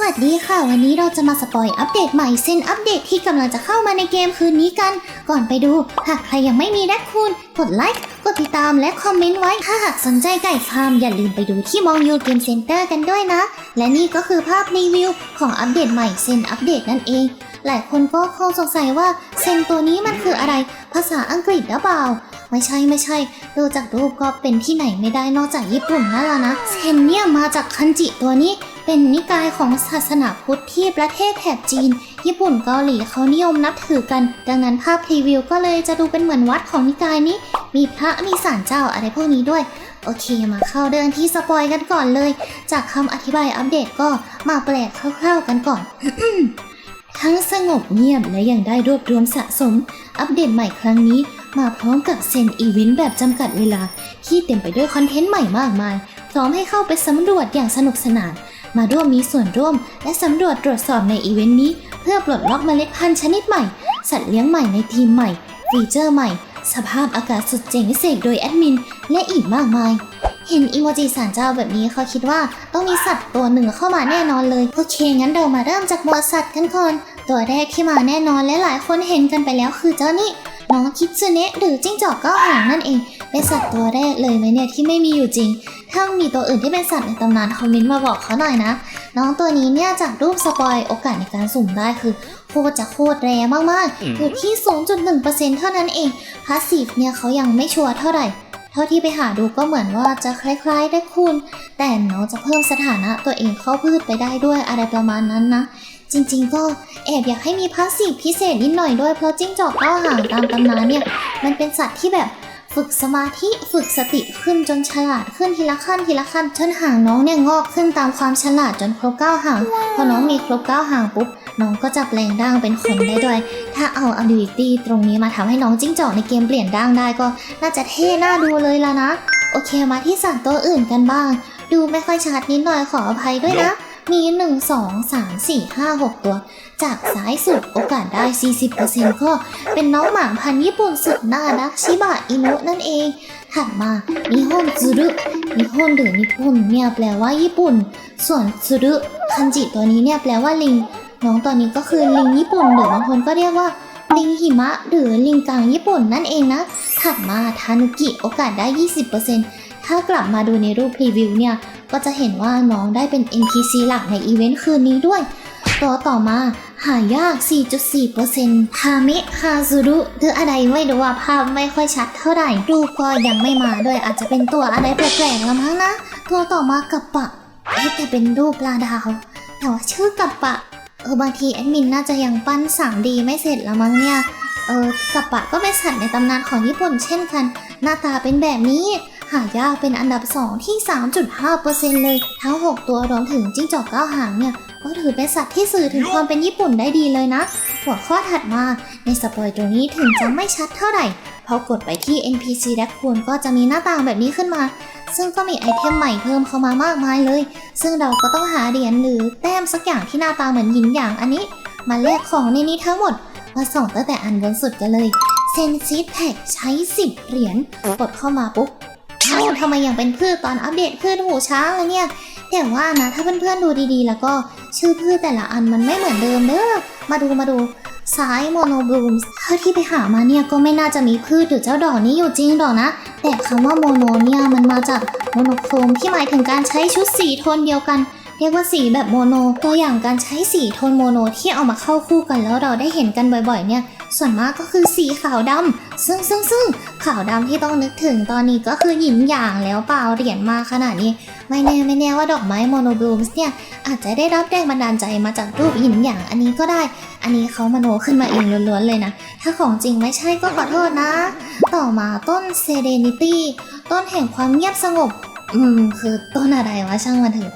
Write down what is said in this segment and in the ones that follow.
วัสดีค่ะ วันนี้เราจะมาสปอยอัปเดตใหม่เซนอัปเดตที่กำลังจะเข้ามาในเกมคืนนี้กัน ก่อนไปดู หากใครยังไม่มีแดกคูณกดไลค์กดติดตามและคอมเมนต์ไว้ ถ้าหากสนใจไก่ฟาร์มอย่าลืมไปดูที่มองยูเกมเซ็นเตอร์กันด้วยนะ และนี่ก็คือภาพรีวิวของอัปเดตใหม่เซนอัปเดตนั่นเอง หลายคนก็คงสงสัยว่าเซนตัวนี้มันคืออะไร ภาษาอังกฤษหรือเปล่าไม่ใช่ไม่ใช่ ดูจากรูปก็เป็นที่ไหนไม่ได้นอกจากญี่ปุ่นนั่นแหละนะ เซนเนี่ยมาจากคันจิตัวนี้ เป็นนิกายของศาสนาพุทธที่ประเทศแถบจีน ญี่ปุ่นเกาหลีเขานิยมนับถือกัน ดังนั้นภาพพรีวิวก็เลยจะดูเป็นเหมือนวัดของนิกายนี้ มีพระมีศาลเจ้าอะไรพวกนี้ด้วย โอเคมาเข้าเรื่องที่สปอยกันก่อนเลย จากคำอธิบายอัปเดตก็มาแปลคร่าวๆกันก่อน ทั้งสงบเงียบและยังได้รวบรวมสะสม อัปเดตใหม่ครั้งนี้มาพร้อมกับเซนอีเวนต์แบบจำกัดเวลา ที่เต็มไปด้วยคอนเทนต์ใหม่มากมาย พร้อมให้เข้าไปสำรวจอย่างสนุกสนาน มาร่วมมีส่วนร่วม และสำรวจตรวจสอบในอีเวนต์นี้ เพื่อปลดล็อกเมล็ดพันธุ์ชนิดใหม่ สัตว์เลี้ยงใหม่ในทีมใหม่ ฟีเจอร์ใหม่ สภาพอากาศสุดเจ๋งเสกโดยแอดมิน และอีกมากมาย เห็นอีโมจิสารเจ้าแบบนี้เขาคิดว่าต้องมีสัตว์ตัวหนึ่งเข้ามาแน่นอนเลย โอเค งั้นเรามาเริ่มจากหมวดสัตว์กันก่อน ตัวแรกที่มาแน่นอนและหลายคนเห็นกันไปแล้วคือเจ้านี่ น้องคิดซึเนะหรือจิ้งจอกเก้าหางนั่นเอง เป็นสัตว์ตัวแรกเลยไหมเนี่ยที่ไม่มีอยู่จริง ถ้ามีตัวอื่นที่เป็นสัตว์ในตำนานคอมเมนต์มาบอกเขาหน่อยนะ น้องตัวนี้เนี่ยจากรูปสปอยโอกาสในการสุ่มได้คือโคตรจะโคตรแรงมากๆอยู่ที่ 0.1%เท่านั้นเองพาสซีฟเนี่ยเขายังไม่ชัวร์เท่าไหร่เท่าที่ไปหาดูก็เหมือนว่าจะคล้ายๆได้คุณ แต่น้องจะเพิ่มสถานะตัวเองเข้าพืชไปได้ด้วยอะไรประมาณนั้นนะ จริงๆ ก็แอบอยากให้มีพาสซีฟพิเศษนิดหน่อยด้วยเพราะจิ้งจอกเก้าหางตามตำนานเนี่ย มันเป็นสัตว์ที่แบบฝึกสมาธิฝึกสติขึ้นจนฉลาดขึ้นทีละขั้นทีละขั้นจนหางน้องเนี่ยงอกขึ้นตามความฉลาดจนครบเก้าหางพอน้องมีครบเก้าหางปุ๊บน้องก็จะแปลงร่างเป็นคนได้ด้วย ถ้าเอา ability ตรงนี้มาทำให้น้องจิ้งจอกในเกมเปลี่ยนร่างได้ก็น่าจะเท่น่าดูเลยละนะ โอเคมาที่สัตว์ตัวอื่นกันบ้าง ดูไม่ค่อยชัดนิดหน่อยขออภัยด้วยนะ มี 1 2 3 4 5 6 ตัว จากซ้ายสุดโอกาสได้ 40%ก็เป็นน้องหมาพันธุ์ญี่ปุ่นสุดน่ารักชิบะอินุนั่นเอง ถัดมานิฮอนซูรุนิฮอนหรือนิพุนเนี่ยแปลว่าญี่ปุ่น ส่วนซูรุคันจิตัวนี้เนี่ยแปลว่าลิง น้องตัวนี้ก็คือลิงญี่ปุ่นหรือบางคนก็เรียกว่าลิงหิมะหรือลิงกังญี่ปุ่นนั่นเองนะ ถัดมาทานุกิโอกาสได้ 20%ถ้ากลับมาดูในรูปพรีวิวเนี่ย ก็จะเห็นว่าน้องได้เป็น NPC หลักในอีเวนต์คืนนี้ด้วย ตัวต่อมาหายาก 4.4%ฮามิฮาซูรุหรืออะไรไม่รู้ว่าภาพไม่ค่อยชัดเท่าไหร่รูปก็ยังไม่มาด้วยอาจจะเป็นตัวอะไรแปลกๆละมั้งนะ ตัวต่อมากับปะเอ๊ะแต่เป็นรูปปลาดาว แต่ว่าชื่อกับปะ เออบางทีแอดมินน่าจะยังปั้น 3D ไม่เสร็จละมั้งเนี่ย เออกับปะก็เป็นสัตว์ในตำนานของญี่ปุ่นเช่นกัน หน้าตาเป็นแบบนี้ หายากเป็นอันดับ 2 ที่ 3.5%เลย ทั้ง 6 ตัวรวมถึงจิ้งจอกเก้าหางเนี่ยก็ถือเป็นสัตว์ที่สื่อถึงความเป็นญี่ปุ่นได้ดีเลยนะ หัวข้อถัดมาในสปอยตรงนี้ถึงจะไม่ชัดเท่าไหร่ พอกดไปที่ NPC แดกคูนก็จะมีหน้าต่างแบบนี้ขึ้นมา ซึ่งก็มีไอเทมใหม่เพิ่มเข้ามามากมายเลย ซึ่งเราก็ต้องหาเหรียญหรือแต้มสักอย่างที่หน้าตาเหมือนหยินหยางอันนี้ มาแลกของในนี้ทั้งหมด มาส่องตั้งแต่อันบนสุดกันเลยเซนซิทแท็กใช้ 10 เหรียญกดเข้ามาปุ๊บ อ้าทำไมยังเป็นพืชตอนอัปเดตพืชหูช้างเลยเนี่ยแต่ว่านะถ้าเพื่อนๆดูดีๆ แล้วก็ชื่อพืชแต่ละอันมันไม่เหมือนเดิมเด้อมาดูมาดูซ้ายโมโนบลูมเท่าที่ไปหามาเนี่ยก็ไม่น่าจะมีพืชหรือเจ้าดอกนี้อยู่จริงหรอกนะ แต่คำว่าโมโนเนี่ยมันมาจากโมโนโครมที่หมายถึงการใช้ชุดสีโทนเดียวกัน เรียกว่าสีแบบโมโน ตัวอย่างการใช้สีโทนโมโนที่เอามาเข้าคู่กันแล้วเราได้เห็นกันบ่อยๆ เนี่ย ส่วนมากก็คือสีขาวดำซึ่งซึ่งซึ่งขาวดำที่ต้องนึกถึงตอนนี้ก็คือหยินหยางแล้วเปล่าเหรียญมาขนาดนี้ ไม่แน่ไม่แน่ว่าดอกไม้โมโนบลูมส์เนี่ย อาจจะได้รับแรงบันดาลใจมาจากรูปหยินหยางอันนี้ก็ได้ อันนี้เขามโนขึ้นมาเองล้วนๆเลยนะ ถ้าของจริงไม่ใช่ก็ขอโทษนะ ต่อมาต้นเซเ e นิตี้ต้นแห่งความเงียบสงบ อืม คือต้นอะไรวะช่างมันเถอะ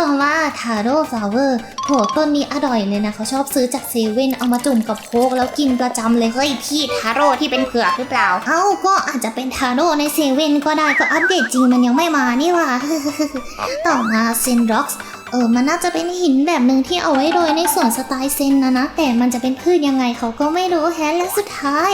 ต่อมาทาโร่ฟลาเวอร์โหต้นนี้อร่อยเลยนะเขาชอบซื้อจากเซเว่นเอามาจุ่มกับโค้กแล้วกินประจำเลยเฮ้ยพี่ทาโร่ที่เป็นเผือกหรือเปล่า เอ้าก็อาจจะเป็นทาโร่ในเซเว่นก็ได้ก็อัปเดตจริงมันยังไม่มานี่ว่าต่อมาเซนร็อกส์เออ มันน่าจะเป็นหินแบบหนึ่งที่เอาไว้โรยในสวนสไตล์เซนนะนะ แต่มันจะเป็นพืชยังไงเขาก็ไม่รู้แฮะและสุดท้าย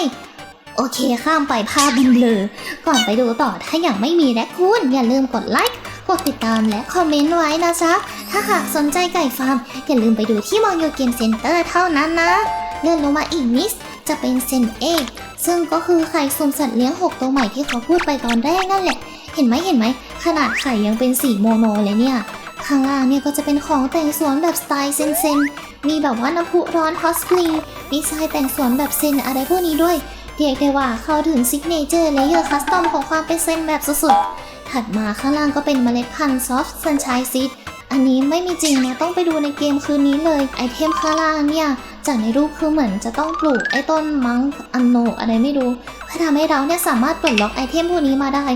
โอเคข้ามไปภาพบันเบลอก่อนไปดูต่อถ้าอย่างไม่มีแรคคูนอย่าลืมกดไลค์กดติดตามและคอมเมนต์ไว้นะจ๊ะ ถ้าหากสนใจไก่ฟาร์ม อย่าลืมไปดูที่มอยูเกมเซ็นเตอร์เท่านั้นนะ เลื่อนลงมาอีกนิดจะเป็นเซนเอกซึ่งก็คือไข่สุ่มสัตว์เลี้ยง 6 ตัวใหม่ที่เขาพูดไปตอนแรกนั่นแหละ เห็นไหมเห็นไหม ขนาดไข่ยังเป็นสีโมโนเลยเนี่ย ข้างล่างเนี่ยก็จะเป็นของแต่งสวนแบบสไตล์เซนเซนมีแบบว่าน้ำพุร้อนฮอสปรีมีทรายแต่งสวนแบบเซนอะไรพวกนี้ด้วย เรียกได้ว่าเข้าถึงซิกเนเจอร์เลเยอร์คัสตอมของความเป็นเซนแบบสุดๆ ถัดมาข้างล่างก็เป็นเมล็ดพันธุ์ซอฟต์ซันช n ยซีดอันนี้ไม่มีจริงนะต้องไปดูในเกมคืนนี้เลย ไอเทมข้างล่างเนี่ยจากในรูปคือเหมือนจะต้องปลูกไอต้นมังอันโนอะไรไม่รู้เพื่อทำให้เราเนี่ยสามารถปลดล็อกไอเทมพวกนี้มาได้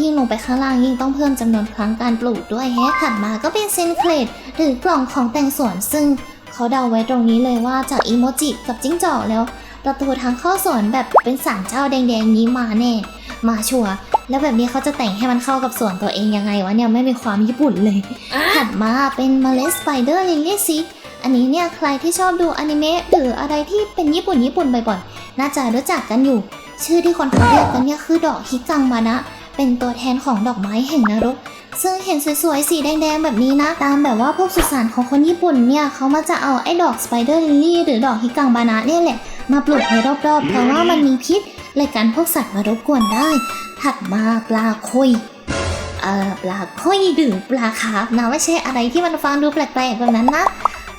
ยิ่งลงไปข้างล่างยิ่งต้องเพิ่มจำนวนครั้งการปลูกด้วยแฮะถัดมาก็เป็นเซนเคลดหรือกล่องของแต่งสวนซึ่งเขาเดาไว้ตรงนี้เลยว่าจากอีโมจิกับจิ้งจอกแล้ว ประตูทางเข้าสวนแบบเป็นสารเจ้าแดงๆนี้มาแน่มาชัวร์แล้วแบบนี้เขาจะแต่งให้มันเข้ากับสวนตัวเองยังไงวะเนี่ยไม่มีความญี่ปุ่นเลยถัดมาเป็นเมล็ดสไปเดอร์ลิลลี่ซีดอันนี้เนี่ยใครที่ชอบดูอนิเมะหรืออะไรที่เป็นญี่ปุ่นญี่ปุ่นบ่อยๆน่าจะรู้จักกันอยู่ ชื่อที่คนเขาเรียกกันเนี่ยคือดอกฮิกังมานะ เป็นตัวแทนของดอกไม้แห่งนรกซึ่งเห็นสวยๆ สีแดงๆ แบบนี้นะ ตามแบบว่าพวกสุสานของคนญี่ปุ่นเนี่ย เขามาจะเอาไอ้ดอกสไปเดอร์ลิลลี่หรือดอกฮิกังบานะเนี่ยแหละ มาปลูกไว้รอบๆ เพราะว่ามันมีพิษเลยกันพวกสัตว์มารบกวนได้ ถัดมาปลาคุยเอ่อปลาคุยหรือปลาคาร์ฟนะไม่ใช่อะไรที่มันฟังดูแปลกๆแบบนั้นนะ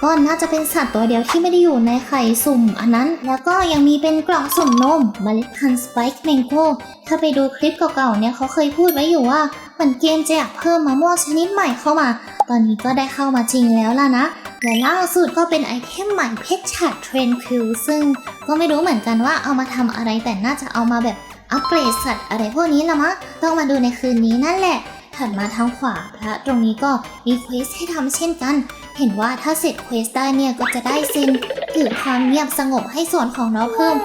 ก็น่าจะเป็นสัตว์ตัวเดียวที่ไม่ได้อยู่ในไข่สุ่มอันนั้น แล้วก็ยังมีเป็นกล่องสุ่มนมเมล็ดพันธุ์สไปค์แมงโก้ถ้าไปดูคลิปเก่าๆเนี่ยเขาเคยพูดไว้อยู่ว่าเหมือนเกมจะอยากเพิ่มมะม่วงชนิดใหม่เข้ามา ตอนนี้ก็ได้เข้ามาจริงแล้วล่ะนะ และล่าสุดก็เป็นไอเทมใหม่เพชรฉัดเทรนคิวซึ่งก็ไม่รู้เหมือนกันว่าเอามาทำอะไรแต่น่าจะเอามาแบบอัปเกรดสัตว์อะไรพวกนี้ละมั้งต้องมาดูในคืนนี้นั่นแหละถัดมาทางขวาพระตรงนี้ก็มีเควสให้ทำเช่นกัน เห็นว่าถ้าเสร็จเควสได้เนี่ยก็จะได้เซนถือความเงียบสงบให้ส่วนของเราเพิ่ม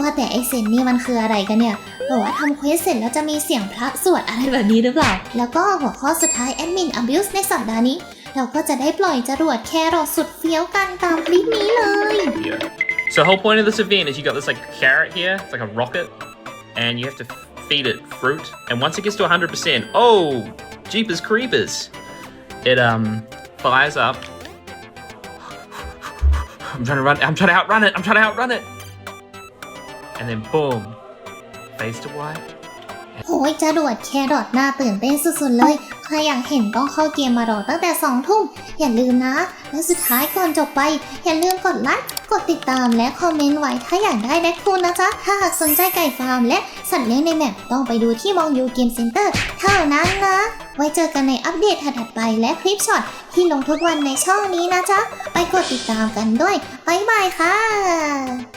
ว่าแต่ไอเซนนี่มันคืออะไรกันเนี่ยบอกว่าทำเควสเสร็จแล้วจะมีเสียงพระสวดอะไรแบบนี้หรือเปล่า แล้วก็หัวข้อสุดท้ายแอดมิน abuse ในสัปดาห์นี้ เราก็จะได้ปล่อยจรวดแครอทสุดเฟี้ยวกันตามคลิปนี้เลย Yeah. So the whole point of this event is you got this like carrot here, it's like a rocket, and you have to feed it fruit. And once it gets to 100%, oh, jeepers creepers, it um fires up. I'm trying to run. I'm trying to outrun it. I'm trying to outrun it. And then boom, fades to white. โหยจรวดแครอทน่าตื่นเต้นสุดๆเลย ใครอยากเห็นต้องเข้าเกมมารอตั้งแต่2ทุ่ม อย่าลืมนะ และสุดท้ายก่อนจบไป อย่าลืมกดไลค์ กดติดตามและคอมเมนต์ไว้ถ้าอยากได้แดกคูนนะจ๊ะ ถ้าหากสนใจไก่ฟาร์มและสัตว์เลี้ยงในแมปต้องไปดูที่มองยูเกมเซ็นเตอร์เท่านั้นนะ ไว้เจอกันในอัปเดตถัดๆไปและคลิปช็อตที่ลงทุกวันในช่องนี้นะจ๊ะ ไปกดติดตามกันด้วยบ๊ายบายค่ะ